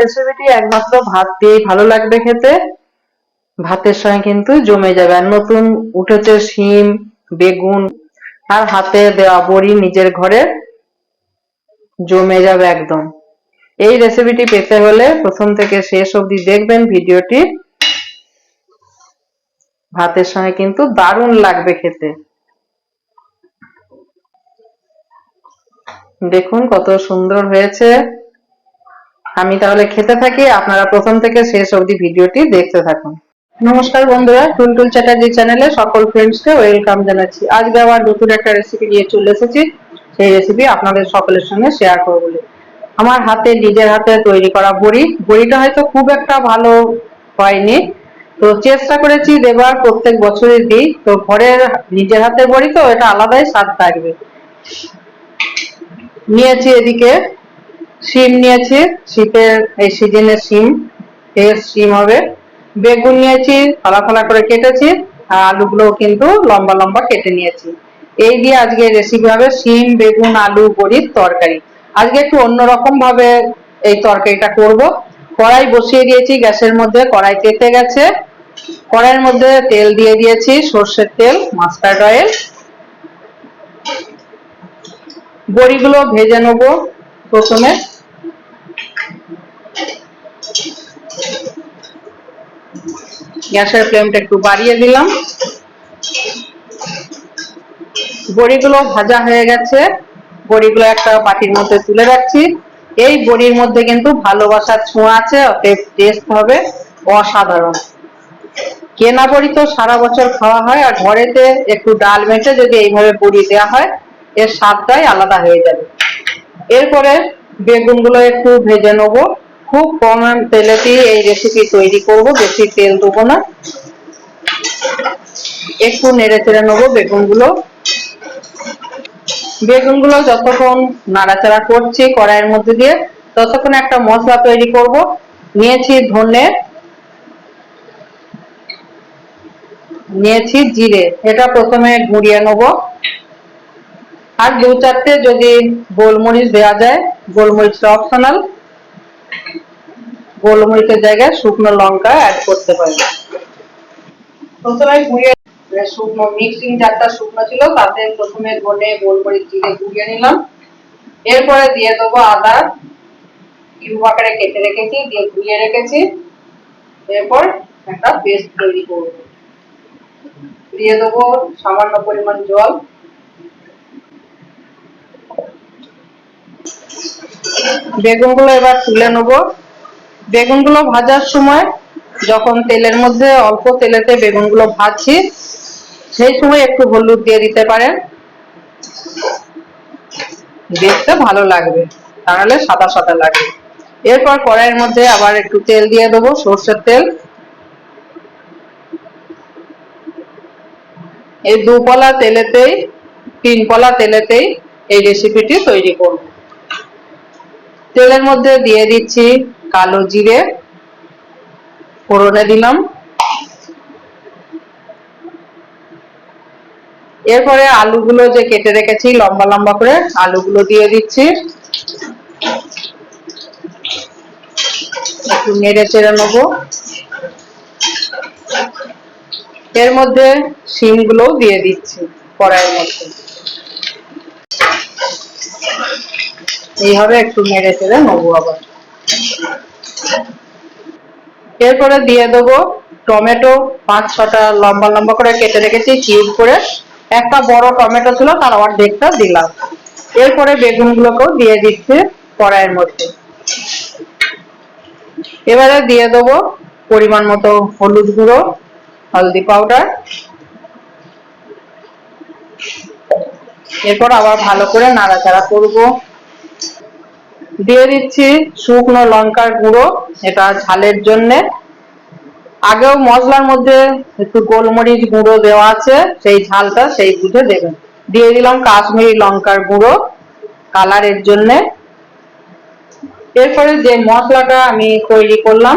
রেসিপিটি একমাত্র ভাত দিয়েই ভালো লাগবে খেতে। ভাতের সঙ্গে কিন্তু জমে যাবে। আর নতুন উঠেছে শিম, বেগুন আর হাতে দেওয়া বড়ি নিজের ঘরে জমে যাবে একদম। এই রেসিপিটি পেতে হলে প্রথম থেকে শেষ অবধি দেখবেন ভিডিওটি। ভাতের সঙ্গে কিন্তু দারুণ লাগবে খেতে। দেখুন কত সুন্দর হয়েছে। আমি তাহলে খেতে থাকি, আপনারা প্রথম থেকে শেষ অবধি ভিডিওটি দেখতে থাকুন। নমস্কার বন্ধুরা টুলটুল চ্যাটার্জি চ্যানেলে সকল ফ্রেন্ডসকে ওয়েলকাম জানাচ্ছি। আজকে আবার নতুন একটা রেসিপি নিয়ে চলে এসেছি। সেই রেসিপি আপনাদের সকলের সঙ্গে শেয়ার করব বলে। আমার হাতে, নিজের হাতে তৈরি করা বড়ি। বড়িটা হয়তো খুব একটা ভালো হয়নি। তো চেষ্টা করেছি দেবার, প্রত্যেক বছরই দিই। তো ঘরের নিজের হাতে বড়ি তো, এটা আলাদাই স্বাদ থাকবে। নিয়েছি এদিকে শিম নিয়েছি, শীতের এই সিজনের শিম ফ্রেশ শিম হবে। বেগুন নিয়েছি ফালা ফালা করে কেটেছি, আর আলুগুলো কিন্তু লম্বা লম্বা কেটে নিয়েছি। এই দিয়ে আজকে রেসিপি হবে শিম, বেগুন, আলু বড়ির তরকারি। আজকে একটু অন্যরকম ভাবে এই তরকারিটা করব। কড়াই বসিয়ে দিয়েছি, গ্যাসের মধ্যে কড়াই তেতে গেছে। কড়াইয়ের মধ্যে তেল দিয়ে দিয়েছি, সর্ষের তেল, মাস্টার্ড অয়েল। বড়িগুলো ভেজে নেব প্রথমে। গ্যাসের ফ্লেমটা একটু বাড়িয়ে দিলাম। বড়িগুলো ভাজা হয়ে গেছে। বড়িগুলো একটা বাটির মধ্যে তুলে রাখছি। এই বড়ির মধ্যে কিন্তু ভালোবাসার ছোঁয়া আছে, অতএব টেস্ট হবে অসাধারণ। কেনা বড়ি তো সারা বছর খাওয়া হয়, আর ঘরেতে একটু ডাল মেটে যদি এইভাবে বড়ি দেওয়া হয়, এর স্বাদটাই আলাদা হয়ে যাবে। এরপরে বেগুনগুলো একটু ভেজে নেব। খুব কম তেলেতেই এই রেসিপি তৈরি করব, বেশি তেল দেবো না। একটু নেড়ে চেড়ে নেব বেগুনগুলো। বেগুনগুলো যতক্ষণ নাড়াচাড়া করছি কড়াইয়ের মধ্যে দিয়ে, ততক্ষণ একটা মশলা তৈরি করব। নিয়েছি ধনে, নিয়েছি জিরে। এটা প্রথমে গুঁড়িয়ে নেব। আর দু চারটে যদি গোলমরিচ দেওয়া যায়, গোলমরিচটা অপশনাল গোলমরিচের জায়গায় শুকনো লঙ্কা অ্যাড করতে পারি। প্রথমে গুঁড়িয়ে শুকনো মিক্সিং শুকনো ছিল, তাতে প্রথমে ধনে গোলমরিচ জিরে গুঁড়িয়ে নিলাম। এরপরে দিয়ে দেবো আদা। কিউব আকারে কেটে রেখেছি, দিয়ে ধুয়ে রেখেছি। এরপর একটা পেস্ট তৈরি করব। দিয়ে দেবো সামান্য পরিমাণ জল। বেগুনগুলো এবার তুলে নেব। বেগুনগুলো ভাজার সময় যখন তেলের মধ্যে অল্প তেলেতে বেগুনগুলো ভাজছি, সেই সময় একটু হলুদ দিয়ে দিতে পারেন। দেখতে ভালো লাগবে, তাহলে সাদা সাদা লাগবে এরপর কড়াইয়ের মধ্যে আবার একটু তেল দিয়ে দেবো, সর্ষের তেল। এই দুপলা তেলেতেই তিন পলা তেলেতেই এই রেসিপিটি তৈরি করব। তেলের মধ্যে দিয়ে দিচ্ছি কালো জিরে ফোড়নে দিলাম। এরপরে আলুগুলো যে কেটে রেখেছি, লম্বা লম্বা করে আলুগুলো দিয়ে দিচ্ছি। একটু নেড়ে চেড়ে নেব। এর মধ্যে শিমগুলো দিয়ে দিচ্ছি কড়াইয়ের মধ্যে। এইভাবে একটু নেড়ে চেড়ে নেব আবার। এরপরে দিয়ে দেবো টমেটো, পাঁচ ছটা লম্বা লম্বা করে কেটে রেখেছি কিউব করে। একটা বড় টমেটো ছিল, তার অর্ধেকটা দিলাম। এরপরে বেগুনগুলোকেও দিয়ে দিচ্ছি কড়াইয়ের মধ্যে। এবারে দিয়ে দেবো পরিমাণ মতো হলুদ গুঁড়ো, হলদি পাউডার এরপর আবার ভালো করে নাড়াচাড়া করব। দিয়ে দিচ্ছি শুকনো লঙ্কার গুঁড়ো, এটা ঝালের জন্যে। আগেও মশলার মধ্যে একটু গোলমরিচ গুঁড়ো দেওয়া আছে, সেই ঝালটা সেই বুঝে দেবেন। দিয়ে দিলাম কাশ্মীরি লঙ্কার গুঁড়ো কালারের জন্যে। এরপরে যে মশলাটা আমি তৈরি করলাম,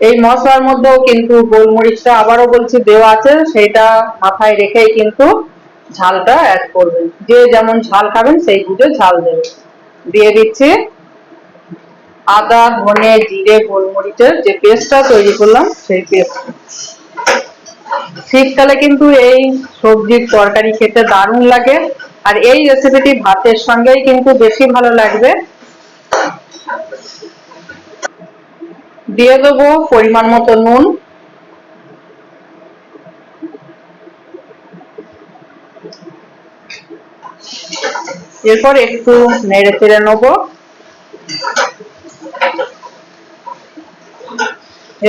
এই মশলার মধ্যেও কিন্তু গোলমরিচটা আবারও বলছি দেওয়া আছে, সেটা মাথায় রেখেই কিন্তু ঝালটা অ্যাড করবেন। যে যেমন ঝাল খাবেন, সেই বুঝে ঝাল দেবেন। দিয়ে দিচ্ছি। আদা, ধনে, জিরে, গোলমরিচের যে পেস্টটা তৈরি করলাম, সেই পেস্ট। শীতকালে কিন্তু এই সবজির তরকারি খেতে দারুণ লাগে। আর এই রেসিপিটি ভাতের সঙ্গেই কিন্তু বেশি ভালো লাগবে। দিয়ে দেবো পরিমাণ মতো নুন। এরপর একটু নেড়ে চেড়ে নেব।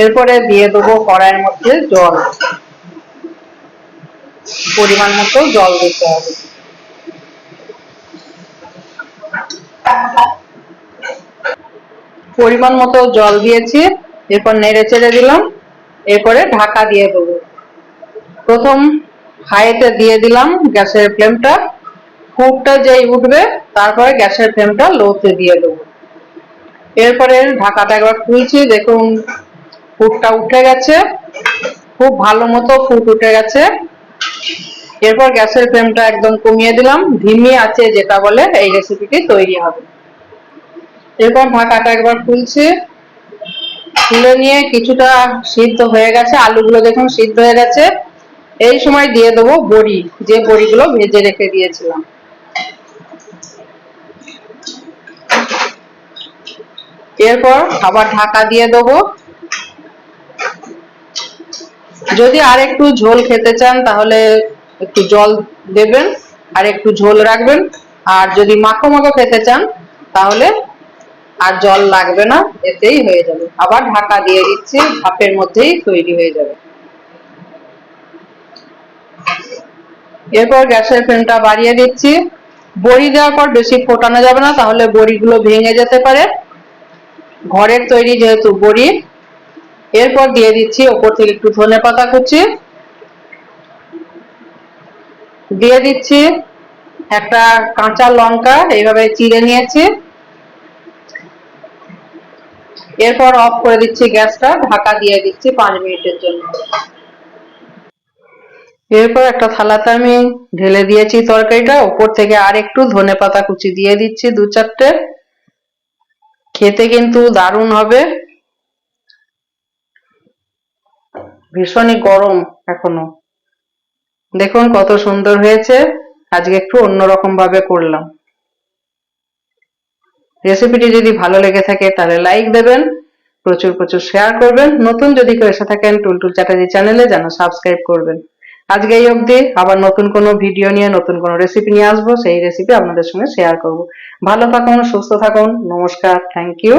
এরপরে দিয়ে দেবো কড়াইয়ের মধ্যে জল। পরিমাণ মতো জল দিতে হবে। পরিমাণ মতো জল দিয়েছি, এরপর নেড়ে চেড়ে দিলাম, এরপরে ঢাকা দিয়ে দেবো। প্রথম হাইতে দিয়ে দিলাম গ্যাসের ফ্লেমটা। ফুটটা যেই উঠবে, তারপরে গ্যাসের ফ্লেমটা লোতে দিয়ে দেবো। এরপরে ঢাকাটা একবার খুলছি, দেখুন, ফুটটা উঠে গেছে। খুব ভালো মতো ফুট উঠে গেছে। এরপর গ্যাসের ফ্লেমটা একদম কমিয়ে দিলাম। ধিমি আছে যেটা বলে, এই রেসিপিটি তৈরি হবে। এরপর ঢাকাটা একবার খুলছি। খুলে নিয়ে কিছুটা সিদ্ধ হয়ে গেছে। আলুগুলো দেখুন সিদ্ধ হয়ে গেছে। এই সময় দিয়ে দেবো বড়ি, যে বড়িগুলো ভেজে রেখে দিয়েছিলাম। এরপর আবার ঢাকা দিয়ে দেবো। যদি আর একটু ঝোল খেতে চান, তাহলে একটু জল দেবেন, আর একটু ঝোল রাখবেন। আর যদি মাখো মাখো খেতে চান, তাহলে আর জল লাগবে না, এতেই হয়ে যাবে। আবার ঢাকা দিয়ে দিচ্ছি, ভাপের মধ্যেই তৈরি হয়ে যাবে। এরপর গ্যাসের ফ্লেমটা বাড়িয়ে দিচ্ছি। বড়ি দেওয়ার পর বেশি ফোটানো যাবে না, তাহলে বড়িগুলো ভেঙে যেতে পারে। ঘরের তৈরি যেহেতু বড়ি, এরপর দিয়ে দিচ্ছি ওপর থেকে একটু ধনে পাতা কুচি। দিয়ে দিচ্ছি একটা কাঁচা লঙ্কা, এইভাবে চিড়ে নিয়েছি। এরপর অফ করে দিচ্ছি গ্যাসটা, ঢাকা দিয়ে দিচ্ছি পাঁচ মিনিটের জন্য। এরপর একটা থালাতে আমি ঢেলে দিয়েছি তরকারিটা, ওপর থেকে আর একটু ধনে পাতা কুচি দিয়ে দিচ্ছি, দু চারটে। খেতে কিন্তু দারুণ হবে। ভীষণই গরম এখনও। দেখুন কত সুন্দর হয়েছে। আজকে একটু অন্যরকম ভাবে করলাম। রেসিপিটি যদি ভালো লেগে থাকে তাহলে লাইক দেবেন, প্রচুর প্রচুর শেয়ার করবেন। নতুন যদি কেউ এসে থাকেন টুলটুল চ্যাটার্জি চ্যানেলে যেন সাবস্ক্রাইব করবেন। আজকে এই অবধি আবার নতুন কোনো ভিডিও নিয়ে, নতুন কোনো রেসিপি নিয়ে আসব, সেই রেসিপি আপনাদের সঙ্গে শেয়ার করব। ভালো থাকুন, সুস্থ থাকুন, নমস্কার থ্যাংক ইউ